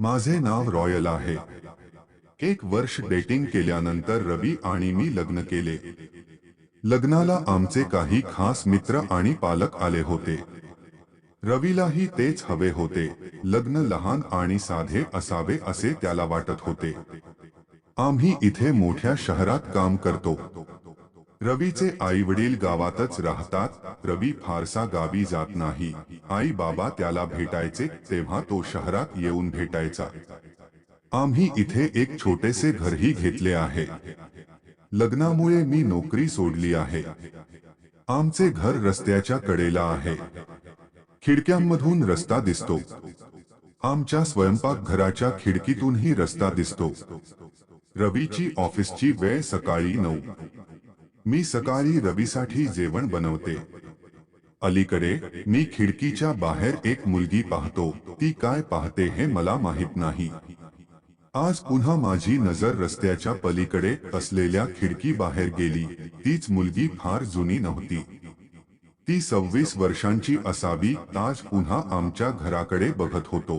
माझे नाव रॉयल आहे. एक वर्ष डेटिंग केल्यानंतर रवी आणि मी लग्न केले. लग्नाला आमचे काही खास मित्र आणि पालक आले होते. रवीलाही तेच हवे होते. लग्न लहान आणि साधे असावे असे त्याला वाटत होते. आम्ही इथे मोठ्या शहरात काम करतो. रवीचे आई वडील गावातच राहतात, रवी फारसा गावी जात नाही. आई बाबा त्याला भेटायचे, तेव्हा तो शहरात येऊन भेटायचा. आम्ही इथे एक छोटेसे घरही घेतले आहे. लग्नामुळे मी नोकरी सोडली आहे. आमचे घर रस्त्याच्या कडेला आहे. खिडक्यांमधून रस्ता दिसतो. आमच्या स्वयंपाकघराच्या खिडकीतूनही रस्ता दिसतो. रवीची ऑफिसची वेळ सकाळी नऊ. मी सकाळी रवीसाठी जेवण बनवते. अलीकडे मी खिडकीच्या बाहेर एक मुलगी पाहतो. ती काय पाहते हे मला माहित नाही. आज पुन्हा माझी नज़र रस्त्याच्या पलीकडे असलेल्या खिडकी बाहेर गेली. तीच मुलगी फार जुनी नव्हती. ती सव्वीस वर्षांची असावी ताज पुन्हा आमच्या घराकडे बघत होतो.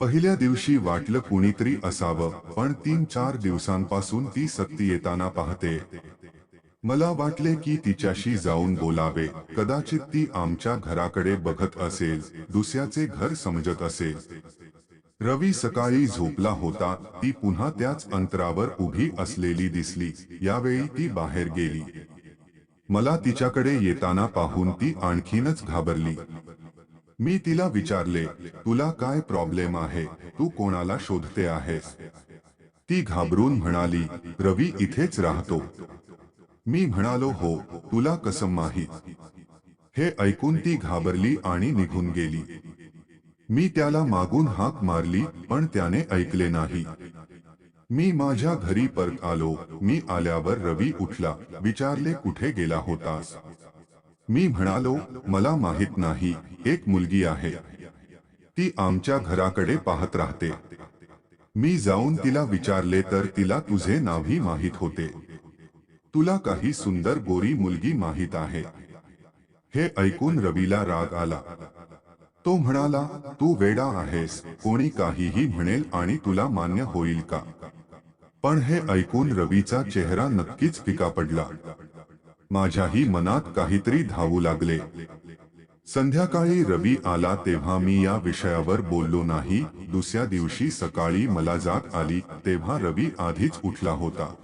पहिल्या दिवशी वाटलं कुणीतरी असावं, पण तीन चार दिवसांपासून ती सक्ती येताना पाहते. मला वाटले की तिच्याशी जाऊन बोलावे. कदाचित ती आमच्या घराकडे बघत असेल दुसऱ्याचे घर समजत असेल. रवी सकाळी झोपला होता ती पुन्हा त्याच अंतरावर उभी असलेली दिसली यावेळी ती बाहेर गेली. मला तिच्याकडे येताना पाहून ती आणखीनच घाबरली. मी तिला विचारले तुला काय प्रॉब्लेम आहे? तू कोणाला शोधते आहेस? ती घाबरून म्हणाली रवी इथेच राहतो. मी म्हणालो, हो, तुला कसं माहीत? हे ऐकून ती घाबरली आणि निघून गेली. मी त्याला मागून हाक मारली, पण त्याने ऐकले नाही. मी माझ्या घरी परत आलो. मी आल्यावर रवी उठला. विचारले कुठे गेला होतास? मी म्हणालो, मला माहित नाही. एक मुलगी आहे. ती आमच्या घराकडे पाहत राहते. मी जाऊन तिला विचारले तर तिला तुझे नावही माहीत होते. तुला काही सुंदर गोरी मुलगी माहीत आहे. हे ऐकून रवीला राग आला. तो म्हणाला, तू वेडा आहेस, कोणी काहीही म्हणेल आणि तुला मान्य होईल का? पण हे ऐकून रवीचा चेहरा नक्कीच फिका पडला. माझ्याही मनात काहीतरी धावू लागले. संध्याकाळी रवी आला तेव्हा मी या विषयावर बोललो नाही. दुसऱ्या दिवशी सकाळी मला जाग आली, तेव्हा रवी आधीच उठला होता.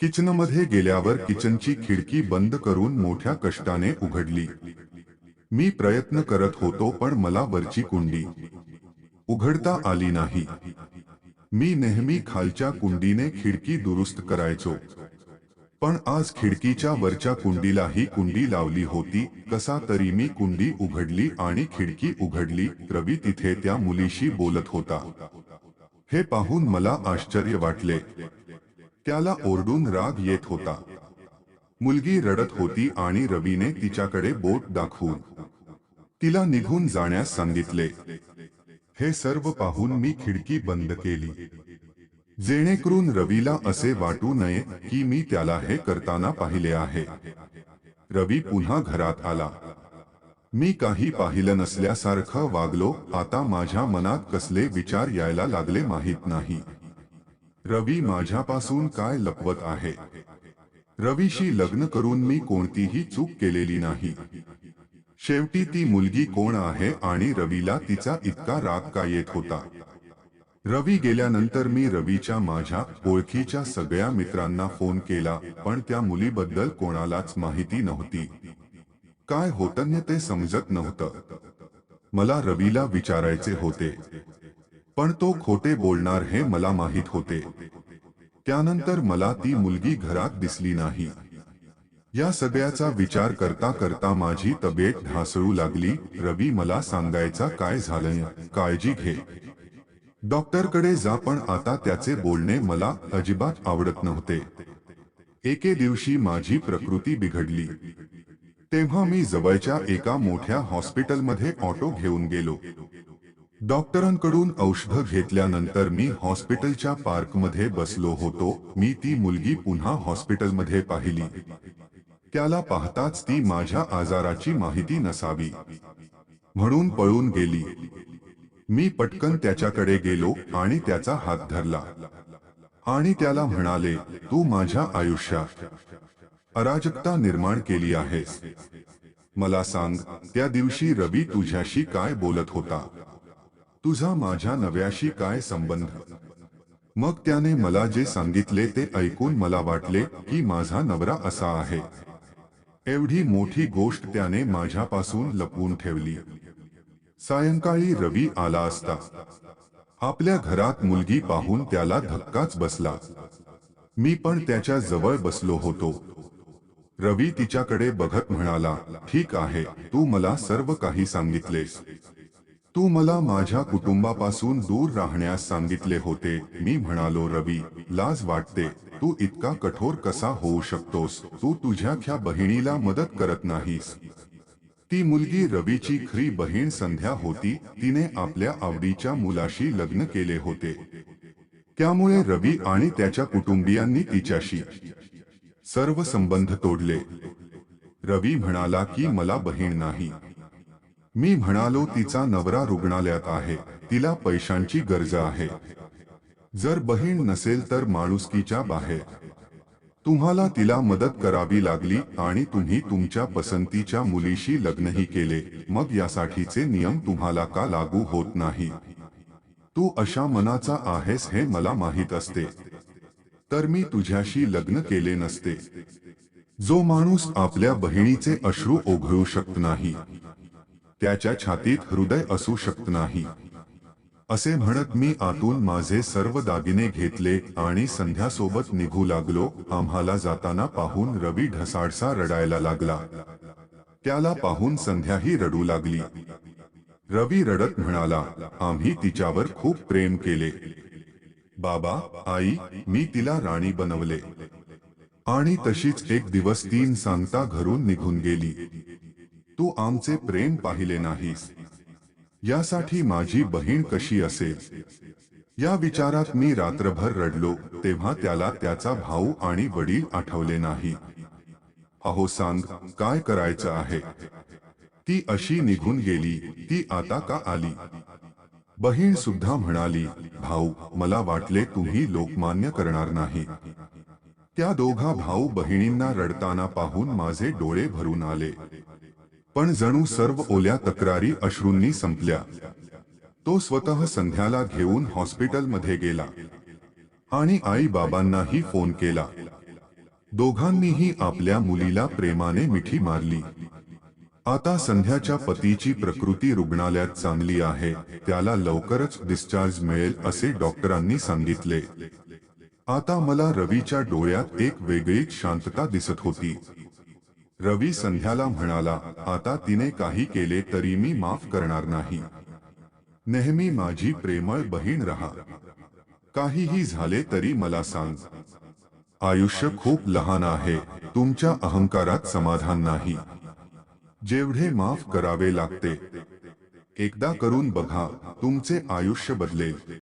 किचनमध्ये गेल्यावर किचनची खिडकी बंद करून मोठ्या कष्टाने उघडली. मी प्रयत्न करत होतो, पण मला वरची कुंडी उघडता आली नाही. मी नेहमी खालच्या कुंडीने खिडकी दुरुस्त करायचो. पण आज खिडकीच्या वरच्या कुंडीला ही कुंडी लावली होती. कसा तरी मी कुंडी उघडली आणि खिडकी उघडली, रवी तिथे त्या मुलीशी बोलत होता. हे पाहून मला आश्चर्य वाटले. त्याला ओरडून राग येत होता. मुलगी रडत होती आणि रवीने तिच्याकडे बोट दाखवून तिला निघून जाण्यास सांगितले. हे सर्व पाहून मी खिडकी बंद केली. जेणेकरून रवीला असे वाटू नये की मी त्याला हे करताना पाहिले आहे. रवी पुन्हा घरात आला. मी काही पाहिलं नसल्यासारखं वागलो. आता माझ्या मनात कसले विचार यायला लागले माहीत नाही. रवी माझ्यापासून काय लपवत आहे? रवीशी लग्न करून मी कोणतीही चूक केलेली नाही. शेवटी ती मुलगी कोण आहे आणि रवीला तिचा इतका राग का येत होता? रवी गेल्यानंतर मी रवीच्या माझ्या ओळखीच्या सगळ्या मित्रांना फ़ोन केला, पण त्या मुलीबद्दल कोणालाच माहिती नव्हती. काय होतं ते समजत नव्हतं. मला रवीला विचारायचे होते. पण तो खोटे बोलणार हे मला माहीत होते. त्यानंतर मला ती मुलगी घरात दिसली नाही. या सगळ्याचा विचार करता करता माझी तब्येत ढासळू लागली. रवी मला सांगायचा काय झालं काळजी घे. डॉक्टरकडे जा पण आता त्याचे बोलणे मला अजिबात आवडत नव्हते. एके दिवशी माझी प्रकृती बिघडली. तेव्हा मी जवळच्या एका मोठ्या हॉस्पिटलमध्ये ऑटो घेऊन गेलो. डॉक्टरांकडून औषध घेतल्यानंतर मी हॉस्पिटलच्या पार्कमध्ये बसलो होतो. मी ती मुलगी पुन्हा हॉस्पिटलमध्ये पाहिली. त्याला पाहताच ती माझ्या आजाराची माहिती नसावी. म्हणून पळून गेली. मी पटकन त्याच्याकडे गेलो आणि त्याचा हात धरला. आणि त्याला म्हणाले, तू माझ्या आयुष्यात अराजकता निर्माण केली आहेस. मला सांग, त्या दिवशी रवी तुझ्याशी काय बोलत होता? तुझा माझ्या नव्याशी काय संबंध? मग त्याने मला जे सांगितले ते ऐकून मला वाटले की माझा नवरा असा आहे. एवढी मोठी गोष्ट त्याने माझ्यापासून लपवून ठेवली. सायंकाळी रवी आला असता. आपल्या घरात मुलगी पाहून त्याला धक्काच बसला. मी पण त्याच्या जवळ बसलो होतो. रवी तिच्याकडे बघत म्हणाला, ठीक आहे, तू मला सर्व काही सांगितलेस. तू मला माझ्या कुटुंबापासून दूर राहण्यास सांगितले होते. मी म्हणालो, रवी, लाज वाटते. तू इतका कठोर कसा होऊ शकतोस? तू तुझ्या ख्या बहिणीला मदत करत नाहीस. ती मुलगी रवीची खरी बहीण संध्या होती. तिने आपल्या आवडीच्या मुलाशी लग्न केले होते. त्यामुळे रवी आणि त्याच्या कुटुंबियांनी तिच्याशी सर्व संबंध तोडले. रवी म्हणाला की, मला बहीण नाही. मी म्हणालो तिचा नवरा रुग्णालयात आहे. तिला पैशांची गरज आहे. जर बहीण नसेल तर माणुसकीच्या बाहेर. तुम्हाला तिला मदत करावी लागली आणि तुम्ही तुमच्या पसंतीच्या मुलीशी लग्नही केले मग यासाठीचे नियम तुम्हाला का लागू होत नाही? तू अशा मनाचा आहेस हे मला माहीत असते. तर मी तुझ्याशी लग्न केले नसते. जो माणूस आपल्या बहिणीचे अश्रू ओघळू शकत नाही. त्याच्या छातीत हृदय असू शकत नाही. असे म्हणत मी आतून माझे सर्व दागिने घेतले आणि संध्यासोबत निघू लागलो. आम्हाला जाताना पाहून रवी ढसाडसा रडायला लागला. त्याला पाहून संध्याही रडू लागली. रवी रडत म्हणाला आम्ही तिच्यावर खूप प्रेम केले. बाबा आई मी तिला राणी बनवले. आणि तशीच एक दिवस तीन सांगता घरून निघून गेली. तू आमचे प्रेम पाहिले नाहीस. यासाठी माझी बहीण कशी असेल? या विचारात मी रात्रभर रडलो, तेव्हा त्याला त्याचा भाऊ आणि वडील आठवले नाही. अहो सांग, काय करायचं आहे? ती अशी निघून गेली, ती आता का आली? बहीण सुद्धा म्हणाली, भाऊ, मला वाटले तुम्ही लोकमान्य करणार नाही. त्या दोघा भाऊ बहिणींना रडताना पाहून माझे डोळे भरून आले. पण जणू सर्व ओल्या तक्रारी अश्रूंनी संपल्या. तो स्वतः संध्याला घेऊन हॉस्पिटलमध्ये गेला. आणि आई बाबांनाही फ़ोन केला. दोघांनीही आपल्या मुलीला प्रेमाने मिठी मारली. आता संध्याच्या पतीची प्रकृती रुग्णालयात चांगली आहे, त्याला लवकरच डिस्चार्ज मिळेल असे डॉक्टरांनी सांगितले. आता मला रवीच्या डोळ्यात एक वेगळी शांतता दिसत होती. रवी संध्याला आता तिने काही केले तरी मी माफ़ करणार नाही. नेहमी माझी प्रेमळ बहीण रहा. काहीही झाले तरी मला सांग. आयुष्य खूप लहान आहे, तुमच्या अहंकारात समाधान नाही. जेवढे माफ़ करावे लागते, एकदा करून बघा, तुमचे आयुष्य बदलेल.